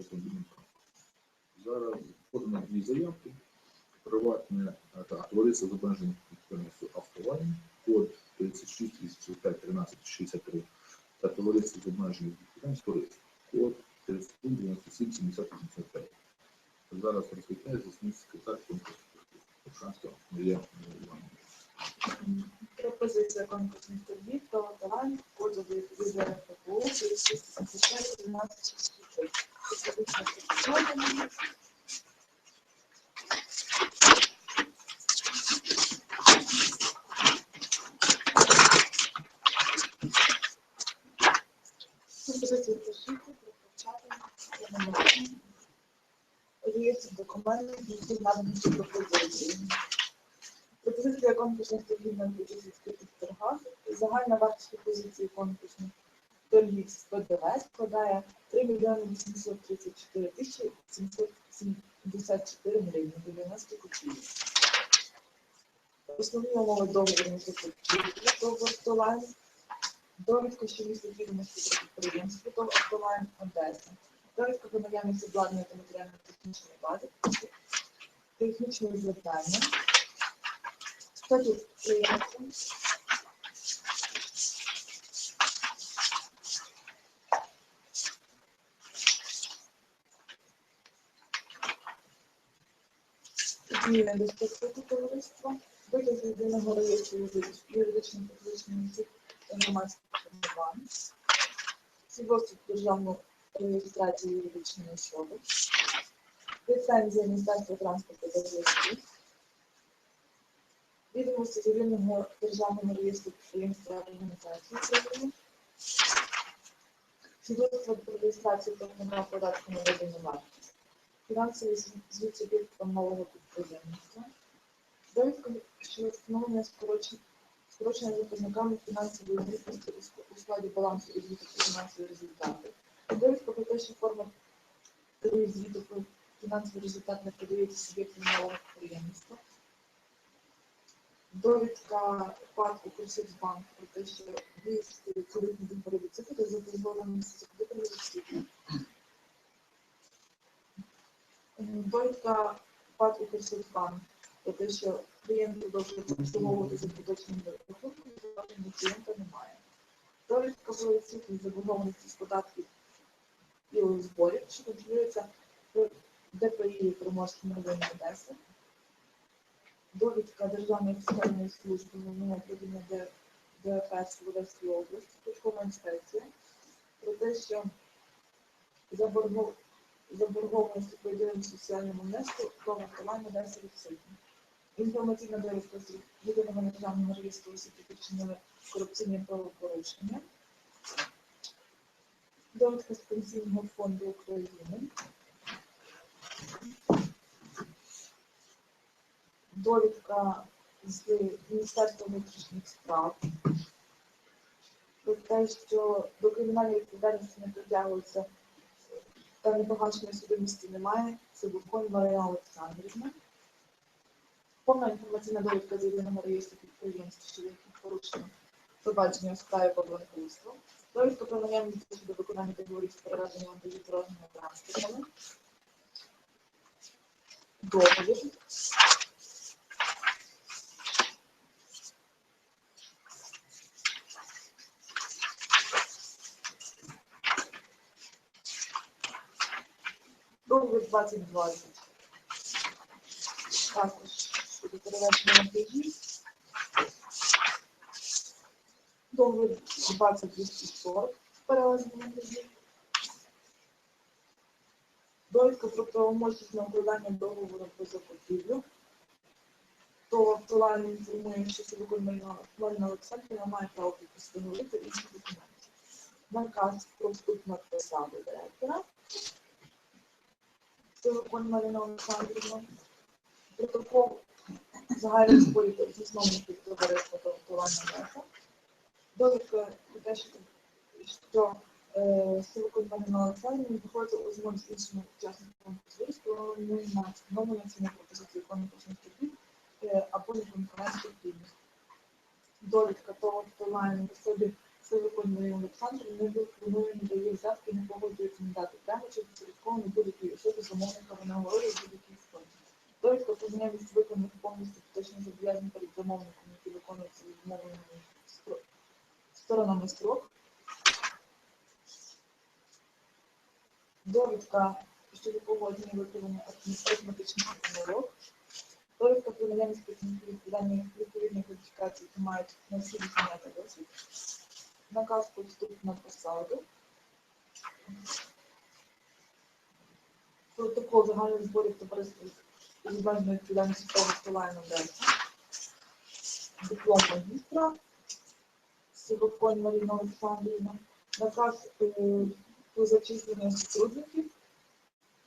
Автомобільним. Зараз подано дві заявки. Приватне та товариство з відповідальністю автолайн, код 36 35 13 63 та товариство з обмеженим відповідальністю код 37 97 70 85. Зараз розповідає засновник секретар конкурсу Ушанська Марія Івановна. Пропозиція конкурсних торгів та талант, 675, 13, 63. Документів, які надані ці пропозиції. Пропозиція конкурсних торгів на участь відкритих торгах. Загальна вартість пропозиції конкурсних торгів ПДВ складає 3 мільйони 834 тисячі 774 гривні 90 копійок. Основні умови договору між договор «Автолайн», довідка, що містить відомості про підприємство ТОВ «Автолайн Одеса», довідка про наявність обладнання та матеріально-технічної бази, технічне завдання, статут клієнта, зміни до статуту товариства, витяг єдиного реєстру юридичних та фізичних та громадських формувань, свідоцтво про державну реєстрацію юридичної особи, ліцензія Міністерства транспорту та зв'язку, відомості з єдиного державного реєстру підприємства організації України, свідоцтво про реєстрацію платника податку на єдину вартість, фінансовий звіт- суб'єкта малого підприємництва, довідка, що встановлення скорочення показниками фінансової звітності у складі балансу і звіту фінансові результати, довідка про те, що форма звіту про фінансовий результат не подається суб'єктам малого підприємництва, довідка ПАД Укрсоцбанк про те, що виїзд кредитних договорів цифри за дозволеним місяці кредитами відсутні. Довідка ПАД Укрсоцбанк про те, що клієнт продовжує обслуговувати за поточним рахунком, зауважень клієнта немає. Довідка про відсутність заборгованості з податків і зборів, що контролюється ДПІ Приморським районі Одеси. Довідка Державної фіскальної служби головного управління ДФС в Одеській області, податкова інспекція, про те, що заборгов- заборгованості по єдиному соціальному внеску до вартування Одеси відсутні. Інформаційна довідка з єдиного державного реєстру осіб, які вчинили корупційні правопорушення. Довідка з Пенсійного фонду України. довідка з Міністерства внутрішніх справ про те, що до кримінальної відповідальності не притягується та непогашеної судимості немає. Це Бухонь Марина Олександрівна. Повна інформаційна довідка з єдиного реєстру підприємств, що яких порушено провадження у справі по банкрутству. Довідка про наявність щодо виконання договорів з вантажів дорожніми транспортами. Договір. Договір 2020. Також щодо переведення вантажів. Договір 2240 перевезення вантажів. Довідка про правомочність на укладання договору про закупівлю. То актуально інформує, що Сивокольна Марина Олександрівна має право та інші документи. Наказ про вступ на посаду директора. Сивоколь Марина Олександрівна. Протокол загальних зборів засновників товариства та готування мета. Довідка про те, що, що е, Марина Олександрівна виходить у змові з іншими учасниками конкурсу, на встановлення ціни пропозиції конкурсних торгів е, або неконкурентних активність. Довідка того, хто має на собі Сивикон Марія Олександр не виконує, не дає взятки, не погоджується надати прямо чи посередково не будь-якій особі замовника винагороди в будь-якій формі. Довідка про наявність виконаних повністю поточних зобов'язань перед замовником, які виконуються відмовленими сторонами строк. Довідка щодо погодження виконання арифметичних помилок. Довідка про наявність працівників відповідальних відповідних кваліфікацій, які мають необхідність зайняти досвід. Наказ про вступ на посаду. Протокол загальних зборів товариства з обмеженою відповідальністю Столайна Дельта. Диплом магістра. Сивоконь Маріна Олександрівна. Наказ е, про зачислення сотрудників.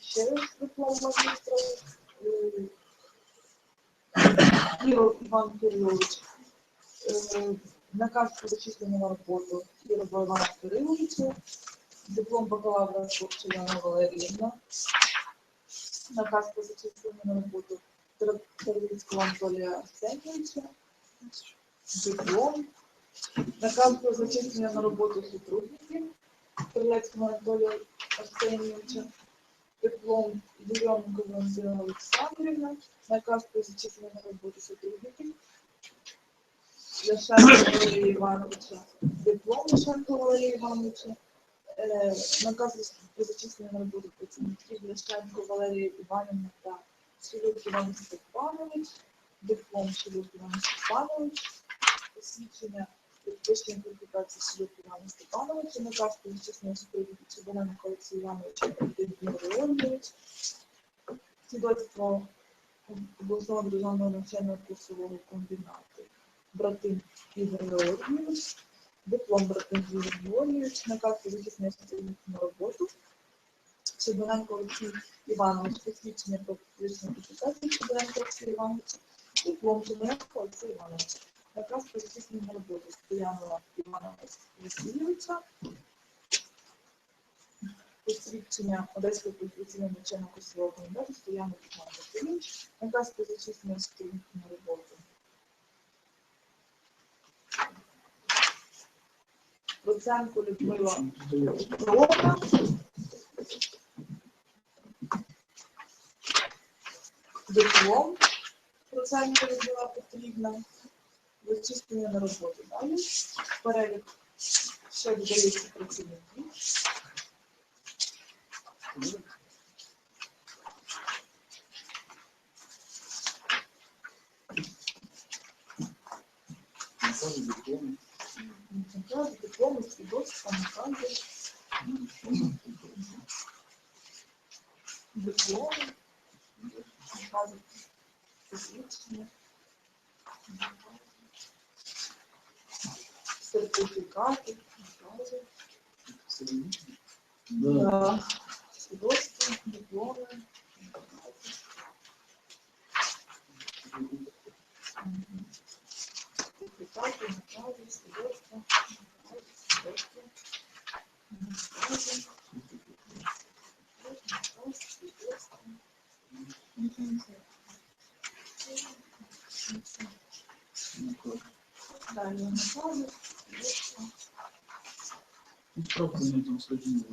Ще раз диплом магістра. Е, Кирил Іван Кирилович. Е, Наказ про зачислення на роботу Кирова Івана Кириловича. Диплом бакалавра Шурчина Валеріївна. Наказ про зачислення на роботу Тервіцького Анатолія Арсенійовича. Диплом. Наказ про зачислення на роботу сотрудників Тервіцького Анатолія Арсенійовича. Диплом Деревенко Валентина Олександрівна. Наказ про зачислення на роботу сотрудників. Ляшенко Валерія Івановича. Диплом Ляшенко Валерія Івановича. Е, Наказ про зачислення на роботу працівників Ляшенко Валерія Іванівна та Шилюк Іван Степанович. Диплом Шилюк Іван Степанович. Посвідчення підвищення кваліфікації Шилюк Івана Степановича. Наказ про зачислення сотрудників Чебаненко Олексій Іванович Дмитро Георгійович. Свідоцтво обласного державного навчального курсового комбінату. Братин Ігор Георгійович. Диплом Ігор Георгійович. Наказ про сотрудників на роботу. Щебаненко Олексій Іванович. Посвідчення про підвищення кваліфікації Щебаненко Олексій Іванович. Диплом Щебаненко Олексій Іванович. Наказ про зачислення на роботу Стоянова Івана Васильовича. Посвідчення Одеського кваліфікаційного навчального курсового комітету Стоянов Іван Васильович. Наказ про зачислення на роботу. Проценко Людмила Петровна. Диплом Проценко Людмила Петрівна. Зачислення на роботу. Далі. Перелік ще додається працівників. Накази, дипломи. Накази, дипломи, свідоцтва, накази. Дипломи. Накази. Посвідчення. Сертифікати. Накази. Да. Е, Свідоцтва, дипломи. накази. Мгм. Сертифікати, накази, свідоцтва, свідоцтва. Накази. Накази, свідоцтва. Далі накази, свідоцтва. Справка на этом сходила.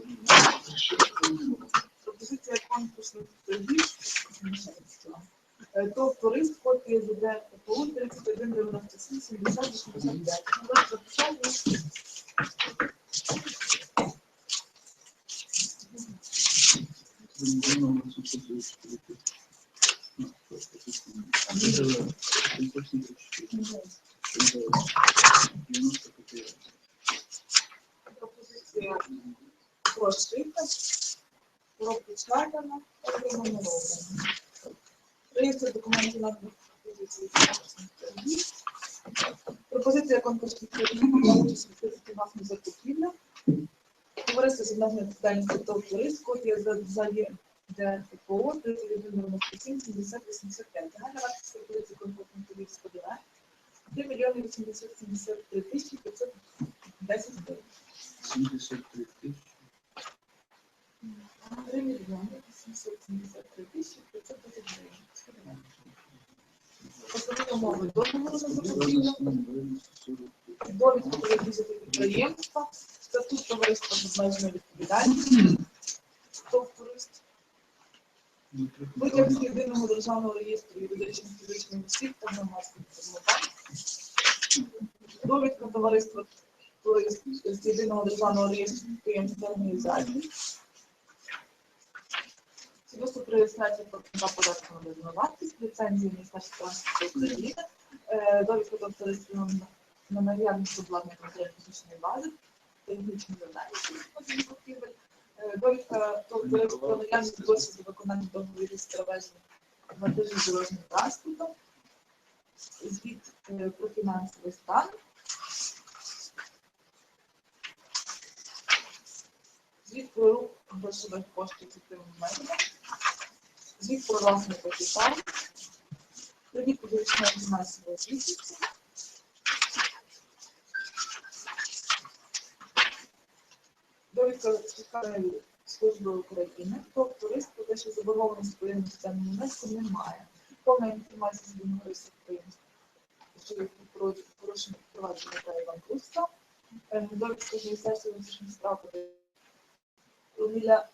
Пропозиція конкурсних торгів. ТОВ турист, копія ЗД ППУ 3197 70 85. Можете записати. Пропозиція прошита, пропечатана та Реєстр документів на пропозиції. Пропозиція конкурсних торгів для участі в відкритій власні закупівля. Товариство з обмеженою відповідальністю ТОВ турист, копія за заї ДРПО 3197 70 85. Загальна вартість пропозиції торгів складає 3 мільйони 873 тисячі 510 гривень. 73 тысячи. 3 мільйони 873 тисячі 510 гривень. Основні умови договору на закупівлю, довідку про ревізію підприємства, статут товариства з обмеженою відповідальністю, ТОВ турист, витяг з єдиного державного реєстру юридичних фізичних осіб та громадських формувань, довідка товариства з єдиного державного реєстру підприємств та організацій, свідоцтво про реєстрацію податку на додану ліцензії Міністерства України, е, довідка до товариства на наявність обладнання контрольно-фізичної бази, технічні завдання, закупівель, Е, довідка про наявність досвіду виконання договорів з перевезення вантажів дорожнім транспортом, звіт е, про фінансовий стан, звіт про рух грошових коштів ефективним методом, звіт про власний капітал, привіт публічної фінансової звітності, довідка Фіскальної служби України, тобто турист про те, що заборгованість по іноземному внеску немає. Повна інформація з реєстру підприємств, що про порушення провадження та банкрутства. Е, Довідка Міністерства внутрішніх справ Лілія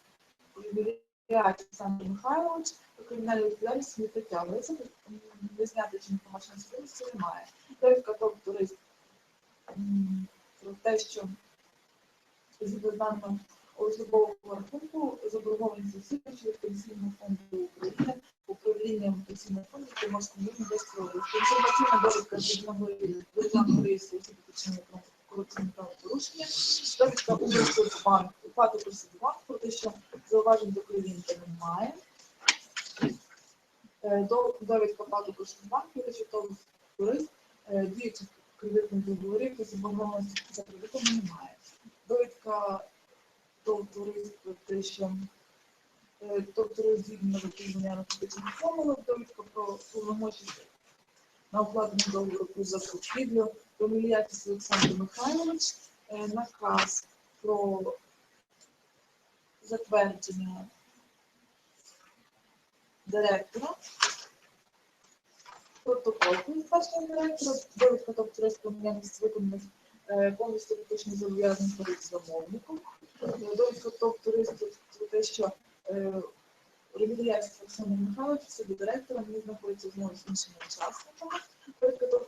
Олександр Михайлович до кримінальної відповідальності не притягується, зняти чи інформаційної спільності немає. Довідка тобто турист про те, що згідно з даними особового рахунку заборгованість засідань від Пенсійного фонду України управлінням Пенсійного фонду Приморського проводу. Інформаційна довідка з єдиного державного реєстру осіб корупційних правопорушення, довідка Укрсоцбанк, УПАД Укрсоцбанк про те, що зауважень до клієнта немає. До- Довідка ПАД Укрсоцбанк про те, що турист е, діючих кредитних договорів та заборгованості за кредитом немає. Довідка до турист про те, що е, тобто розділення виконання наркотичних формулок, довідка про повномочність на укладення договору про закупівлю, про Міліякіс Олександр Михайлович, е, наказ про затвердження директора, протокол про директора, довідка тобто турист виконаних е, повністю фактично зобов'язаних перед замовником, довідка ТОП туристів про те, що е, Реміліяцький Олександр Михайлович, собі директором, він знаходиться з іншими учасниками.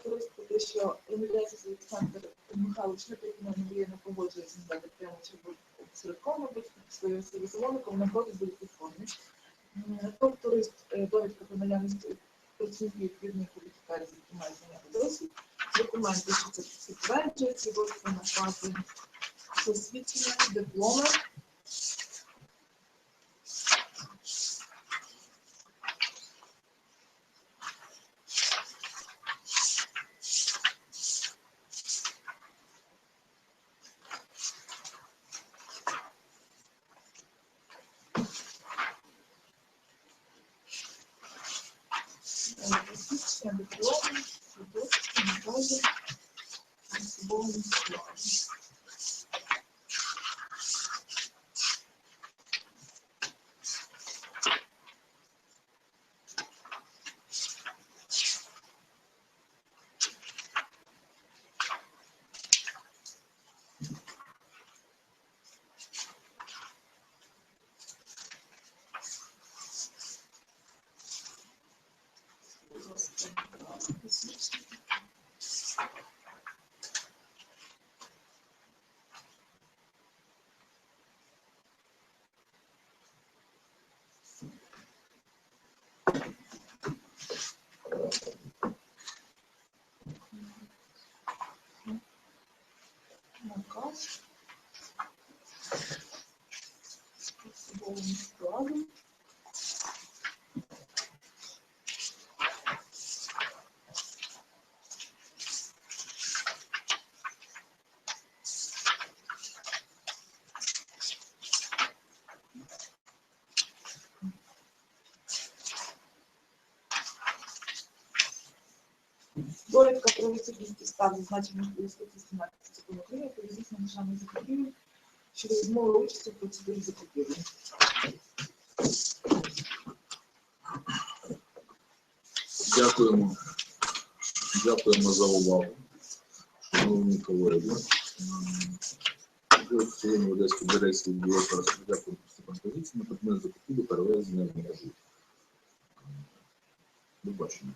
Турист про те, що Реміліяцький Олександр Михайлович не приймає не не погоджується з ним прямо чи посередково, або своїм своїм замовником напроти будь-якій формі. М, ТОП турист, е, довідка про наявність працівників відповідної кваліфікації, які мають зайняти досвід. Документи, що це підтверджують, свідоцтво накази, посвідчення, дипломи. Посвідчення, дипломи, свідоцтво, накази, особовому складі. Посвідчення. Наказ. Особовому складу. Довідка про підстав, зазначених у статті 17 закону України про здійснення державних закупівель щодо відмови участі в процедурі закупівлі. Дякуємо Дякуємо за увагу. Шановні колеги. М, В цілому Одеської дирекції дієта Степан Позиції на предмет закупівлі перевезення межі. До бачення.